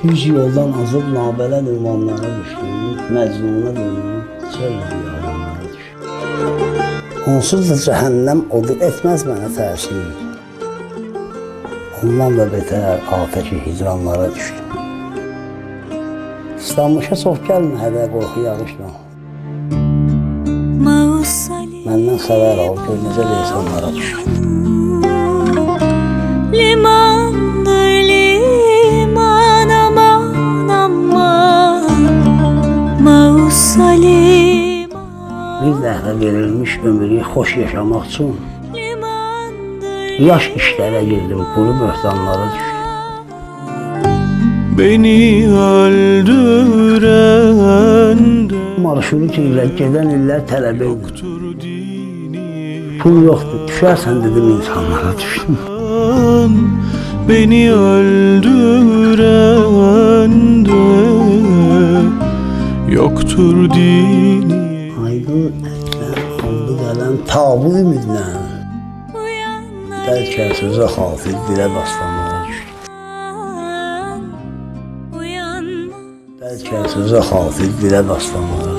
Düz yoldan azıb nabələ ünvanlara düşdüm, məcnuna döndüm, çöl diyarına düşdüm. Onsuz da cəhənnəm odu etməz mənə təsir. Ondan da betər afəki hicranlara düşdüm. İstanbul'a çox gəlmə hədə qorxu yağışla. Məndən xəbər al, gör necə insanlara düşdüm. Liman Bir dəhrə verilmiş ömrü xoş yaşamaq üçün yaş işlərə girdim, quru böhtanlara düşdüm. Beni öldüren de Marşrut ilə gedən illər tələbə Pul yoxdur, düşərsən dedim insanlara düşdüm. Beni öldüren de yoktur dini bu e, bu gələn tabu ümidlə bəlkə sözə xafil dilə dastanlara düşdü. Bəlkə sözə xafil dilə dastanlara